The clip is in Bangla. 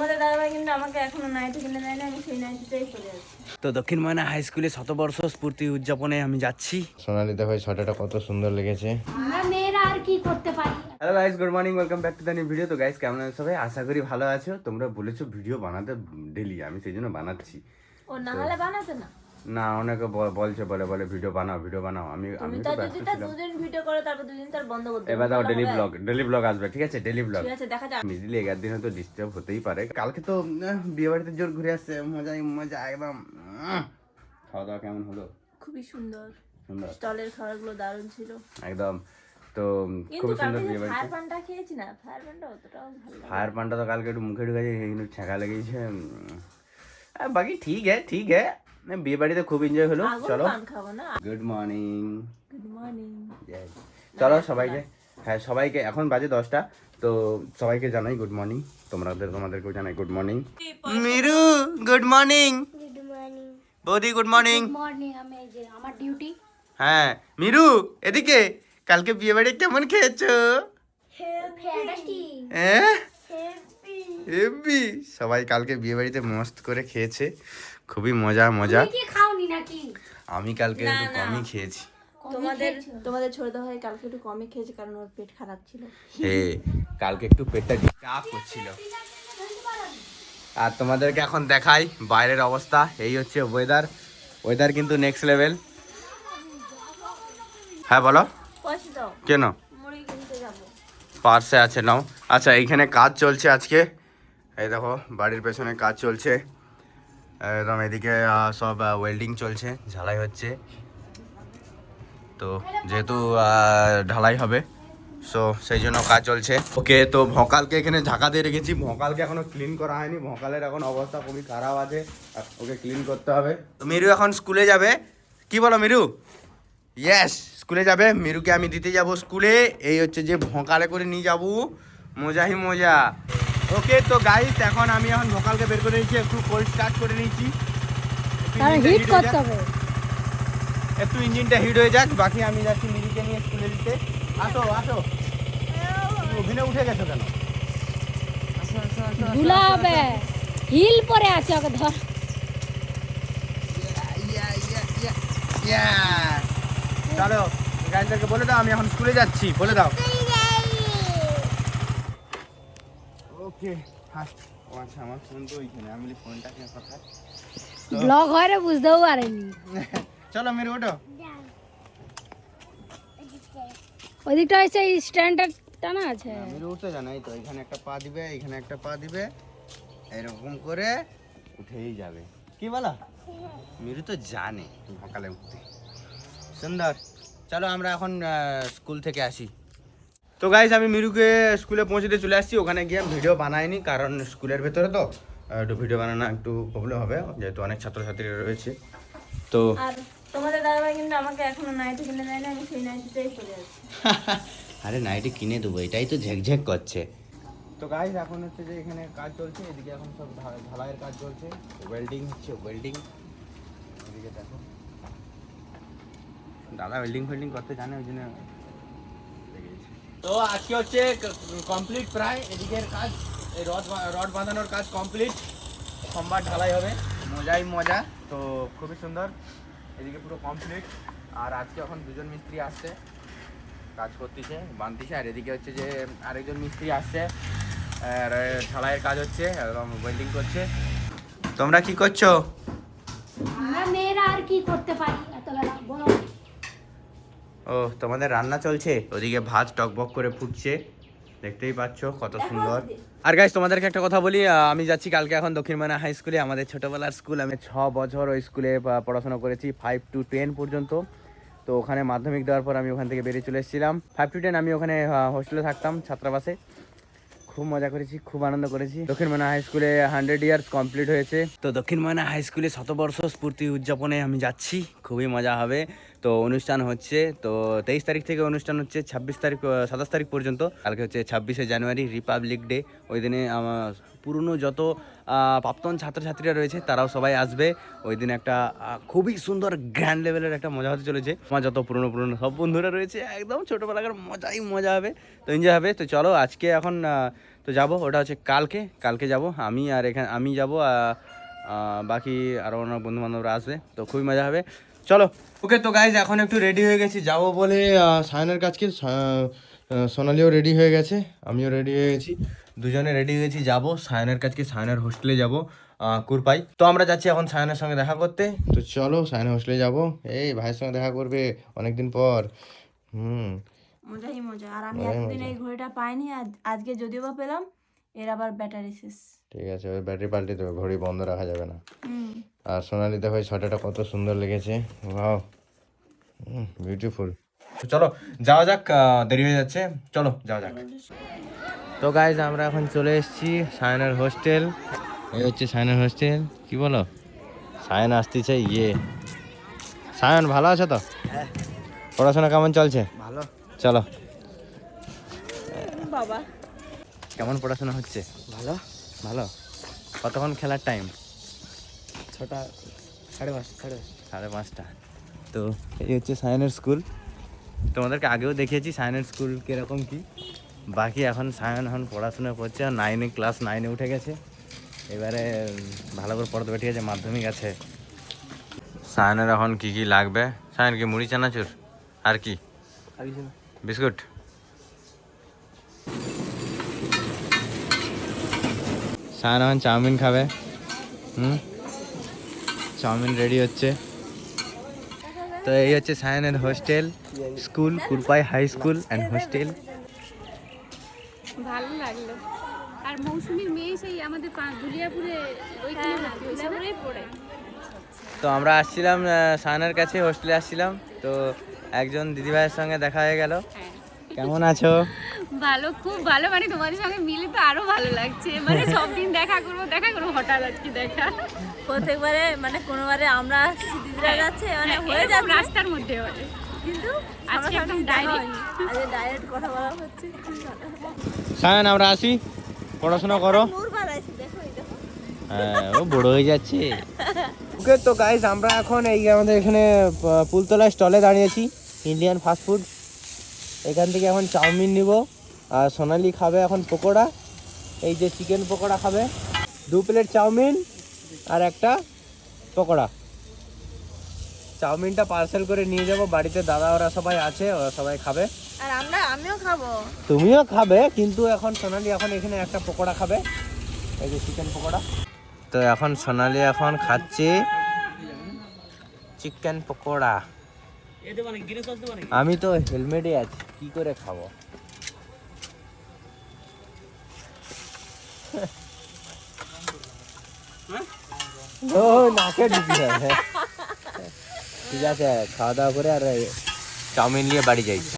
তোমাদের দাদাভাই কিন্তু আমাকে এখনও নাইটি কিনে দেয়নি আমি সেই নাইটিটাই পরে আছি। তো দক্ষিণ ময়না হাই স্কুলে শতবর্ষ স্ফূর্তি উদযাপনে আমি যাচ্ছি। সোনালি ভাই ছটাটা কত সুন্দর লেগেছে। আমরা মেয়েরা আর কি করতে পারি? Hello guys good morning welcome back to the new video তো গাইস কেমন আছো সবাই? আশা করি ভালো আছো। তোমরা বলেছ ভিডিও বানাতে ডেলি আমি সেই জন্য বানাচ্ছি। ও না হলে বানাতে না। না অনেকে বলছে বলে বলে ভিডিও বানাও ভিডিও বানাও। আমি আমি তো ব্যস্ত ছিলাম। দুদিন ভিডিও করো তারপর দুদিন তার বন্ধ করতে এবার দাও। ডেলি? ব্লগ ডেলি ব্লগ আসবে ঠিক আছে? Daily blog. ঠিক আছে দেখা যাক। মিডিলে এগার দিনে তো ডিস্টার্ব হতেই পারে। কালকে তো বিয়ে বাড়িতে জোর ঘুরে আসছে মজাই মজা একদম। খাওয়া দাওয়া কেমন হলো? খুবই সুন্দর। সুন্দর? স্টলের খাবারগুলো দারুণ ছিল। একদম। তো খুব সুন্দর বিয়ে বাড়িতে ফায়ার পান্ডা খেয়েছি না ফায়ার পানটা অতটাও ভালো লাগে ফায়ার পানটা তো কালকে একটু মুখে ঢুকেছে কিন্তু ছেঁকা লেগেছে বাকি ঠিক হ্যাঁ ঠিক হ্যাঁ বিয়ে বাড়িতে খুব এনজয় হলো চলো। না? গুড মর্নিং গুড মর্নিং চলো সবাইকে হ্যাঁ সবাইকে এখন বাজে দশটা তো সবাইকে জানাই গুড মর্নিং তোমাদের তোমাদেরকেও জানাই good morning Miru good morning good বৌদি গুড মর্নিং মর্নিং আমি এই যে আমার ডিউটি হ্যাঁ মিরু এদিকে কালকে বিয়ে বাড়ি কেমন খেয়েছো? হ্যাঁ? হেব্বি সবাই কালকে বিয়ে বাড়িতে মস্ত করে খেয়েছে। খুবই মজা মজা। কি খাওনি নাকি? আমি কালকে একটু কমই খেয়েছি। তোমাদের তোমাদের ছোট ভাই কালকে একটু কমই খেয়েছে কারণ ওর পেট খারাপ ছিল। হে কালকে একটু পেটটা চাপ করছিল। আর তোমাদেরকে এখন দেখাই বাইরের অবস্থা। এই হচ্ছে ওয়েদার ওয়েদার কিন্তু নেক্সট লেভেল হ্যাঁ বলো। কেন? মুড়ি কিনতে যাব। পার্সে আছে নাও। আচ্ছা এইখানে কাজ চলছে আজকে। এই দেখো, বাড়ির পেছনে কাজ চলছে। একদম এদিকে সব ওয়েল্ডিং চলছে, ঝালাই হচ্ছে। তো যেহেতু ঢালাই হবে সো সেই জন্য কাজ চলছে। ওকে, তো ভকালকে এখানে ঢাকা দিয়ে রেখেছি। ভকালকে এখনও ক্লিন করা হয়নি। ভকালের এখন অবস্থা খুবই খারাপ আছে। ওকে ক্লিন করতে হবে। তো মিরু এখন স্কুলে যাবে। কি বলো মিরু? ইয়েস স্কুলে যাবে। মিরুকে আমি দিতে যাব স্কুলে। এই হচ্ছে যে ভোকালে করে নিয়ে যাব। মজাই মজা। ওকে তো গাইস এখন আমি এখন ভোকালকে বের করে নিয়েছি একটু কোল্ড স্টার্ট করে নিয়েছি। একটু ইঞ্জিনটা হিট হয়ে করতে। হবে। একটু ইঞ্জিনটা হিট হয়ে যাক বাকি আমি যাচ্ছি মিরিকে নিয়ে স্কুলে দিতে। আসো আসো। অভিনয় উঠে গেছো কেন? ধুলা হবে। হিল পরে আছে ওকে ধর। ইয়া, ইয়া, ইয়া, ইয়া। চলো গাইজদেরকে বলে দাও আমি এখন স্কুলে যাচ্ছি বলে দাও। হ্যাঁ। ও আচ্ছা আমার ফোন তো ওইখানে আমি ফোনটা কে কথা? ব্লগ হয় রে বুঝতেও পারেনি। চলো মেরে ওঠো। ওদিকটা হচ্ছে এই স্ট্যান্ডটা টানা আছে? মেরে উঠতে জানাই তো এখানে একটা পা দিবে এখানে একটা পা দিবে এরকম করে উঠেই যাবে। কি বলো? মিরু তো জানে সকালে উঠতে। সুন্দর। চলো আমরা এখন স্কুল থেকে আসি। তো গাইজ আমি মিরুকে স্কুলে পৌঁছে দিয়ে চলে আসছি। ওখানে গিয়ে ভিডিও বানাইনি কারণ স্কুলের ভেতরে তো একটু ভিডিও বানানো একটু প্রবলেম হবে যেহেতু অনেক ছাত্রছাত্রীরা রয়েছে। তো আর তোমাদের দাদাভাই কিন্তু আমাকে এখনও নাইটি কিনে দেয়নি আমি সেই নাইটিটাই পরে আছি আরে নাইটি কিনে দেবো এটাই তো ঝেকঝেক করছে। তো গাইজ এখন হচ্ছে যে এখানে কাজ চলছে এদিকে এখন সব ঢা- ঢালাইয়ের কাজ চলছে ওয়েল্ডিং হচ্ছে ওয়েল্ডিং এদিকে দেখো। দাদা ওয়েল্ডিং ফেল্ডিং করতে জানে ওই জন্য। তো আজকে হচ্ছে কমপ্লিট প্রায় এদিকের কাজ, এই রড রড বাঁধানোর কাজ কমপ্লিট সোমবার ঢালাই হবে, মজাই মজা। তো খুবই সুন্দর, এদিকে পুরো কমপ্লিট আর আজকে এখন দুজন মিস্ত্রি আসছে, কাজ করতেছে বানতেছে আর এদিকে হচ্ছে যে আরেকজন মিস্ত্রি আসছে, আর ঢালাইয়ের কাজ হচ্ছে, একদম ওয়েল্ডিং করছে। তোমরা কি করছ? আমরা আর কি করতে পারি? এত ও তোমাদের রান্না চলছে? ওদিকে ভাত টকবক করে ফুটছে। দেখতেই পাচ্ছো কত সুন্দর। আর গাইস তোমাদেরকে একটা কথা বলি আমি যাচ্ছি কালকে এখন দক্ষিণ মানা হাই স্কুলে আমাদের ছোটবেলার স্কুল আমি ছ বছর ওই স্কুলে পড়াশোনা করেছি ফাইভ টু টেন পর্যন্ত। তো ওখানে মাধ্যমিক দেওয়ার পর আমি ওখান থেকে বেরিয়ে চলে এসেছিলাম। ফাইভ টু টেন আমি ওখানে হোস্টেলে থাকতাম ছাত্রাবাসে। খুব মজা করেছি খুব আনন্দ করেছি। দক্ষিণ ময়না হাই স্কুলে হান্ড্রেড ইয়ার্স কমপ্লিট হয়েছে। তো দক্ষিণ ময়না হাই স্কুলে শতবর্ষ স্ফূর্তি উদযাপনে আমি যাচ্ছি খুবই মজা হবে। তো অনুষ্ঠান হচ্ছে তো তেইশ তারিখ থেকে অনুষ্ঠান হচ্ছে ছাব্বিশ তারিখ সাতাশ তারিখ পর্যন্ত। কালকে হচ্ছে ছাব্বিশে জানুয়ারি রিপাবলিক ডে। ওই দিনে আমার পুরনো যত আহ, প্রাক্তন ছাত্রছাত্রীরা রয়েছে তারাও সবাই আসবে। ওই দিন একটা খুবই সুন্দর গ্র্যান্ড লেভেলের একটা মজা হতে চলেছে। আমার যত পুরনো পুরনো সব বন্ধুরা রয়েছে একদম ছোটোবেলাকার মজাই মজা হবে। তো এনজয় হবে। তো চলো আজকে এখন তো যাব। ওটা হচ্ছে কালকে কালকে যাব। আমি আর এখানে আমি যাব বাকি আরও অনেক বন্ধু বান্ধবরা আসবে। তো খুবই মজা হবে। চলো। ওকে তো গাইজ এখন একটু রেডি হয়ে গেছি। যাব বলে সায়নের কাছকে সা- সোনালিও রেডি হয়ে গেছে আমিও রেডি হয়ে গেছি। দুজনে রেডি হয়ে গেছি যাব। সায়নের কাছকে সায়নের হোস্টেলে যাব কুরপাই। তো আমরা যাচ্ছি এখন সায়নের সঙ্গে দেখা করতে। তো চলো সায়নের হোস্টেলে যাব। এই ভাইয়ের সঙ্গে দেখা করবে অনেকদিন পর। হুম। মজাই মজা। আর আমি এতদিন এই ঘড়িটা পাইনি আজকে যদিও বা পেলাম এর আবার ব্যাটারি শেষ ঠিক আছে ওই ব্যাটারি পাল্টে দেবে ঘড়ি বন্ধ রাখা যাবে না। হুম। আর সোনালি দেখো এই ছটাটা কত সুন্দর লেগেছে। ওয়াও বিউটিফুল তো চলো যাওয়া যাক দেরি হয়ে যাচ্ছে। চলো যাওয়া যাক। তো গাইজ আমরা এখন চলে এসেছি সায়নার হোস্টেল। এই হচ্ছে সায়নের হোস্টেল। কি বলো? সায়ন আসতেছে ইয়ে। সায়ন ভালো আছো তো? পড়াশোনা কেমন চলছে? ভালো। চলো। বাবা। কেমন পড়াশোনা হচ্ছে? ভালো। ভালো? কতক্ষণ খেলার টাইম ছটা সাড়ে পাঁচটা সাড়ে সাড়ে পাঁচটা। তো এই হচ্ছে সায়নের স্কুল তোমাদেরকে আগেও দেখিয়েছি সায়নের স্কুল কীরকম কি। বাকি এখন সায়ন এখন পড়াশোনা করছে আর নাইনে ক্লাস নাইনে উঠে গেছে। এবারে ভালো করে পড়তে ঠিক আছে মাধ্যমিক আছে। সায়নের এখন কি কি লাগবে? সায়ন কি মুড়ি চানাচুর? আর কি? বিস্কুট? সায়ন এখন চাউমিন খাবে। হুম? চাউমিন রেডি হচ্ছে। তো এই হচ্ছে সায়নের hostel school Kurpai high school and hostel ভালো লাগল। আর মৌসুমীর মেয়ে সেই আমাদের দুলিয়াপুরে ওইখানে? দুপুরেই পড়ে। তো আমরা আসছিলাম সায়নের কাছে হোস্টেলে আসছিলাম। তো একজন দিদিভাইয়ের সঙ্গে দেখা হয়ে গেল। হ্যাঁ। কেমন আছো? ভালো খুব ভালো মানে তোমাদের সঙ্গে মিলে তো আরও ভালো লাগছে। মানে সব দিন দেখা করব দেখা করব হঠাৎ আজকে দেখা। প্রত্যেকবারে মানে কোনোবারে আমরা দিদিরা যাচ্ছে মানে হয়ে এরকম যাচ্ছে। রাস্তার মধ্যে হয় কিন্তু আজকে একদম। আজকে ডাইরেক্ট কথা বলা হচ্ছে। সায়ন আমরা আসি। পড়াশোনা করো। হ্যাঁ ও বড় হয়ে যাচ্ছে। ওকে তো গাইজ আমরা এখন এই আমাদের এখানে পুলতলা স্টলে দাঁড়িয়েছি ইন্ডিয়ান ফাস্টফুড এখান থেকে এখন চাউমিন নিব। আর সোনালি খাবে এখন পকোড়া এই যে চিকেন পকোড়া খাবে। দু প্লেট চাউমিন আর একটা পকোড়া। চাউমিনটা পার্সেল করে নিয়ে যাব বাড়িতে দাদা ওরা সবাই আছে ওরা সবাই খাবে। আর আমরা আমিও খাব। তুমিও খাবে কিন্তু এখন সোনালি এখন এখানে একটা পকোড়া খাবে। এই যে চিকেন পকোড়া। তো এখন সোনালি এখন খাচ্ছে চিকেন পকোড়া। আমি তো হেলমেটে আছি কি করে খাব? ও নাকে ঢুকি ঠিক আছে খাওয়া দাওয়া করে আর চাউমিন নিয়ে বাড়ি যাই।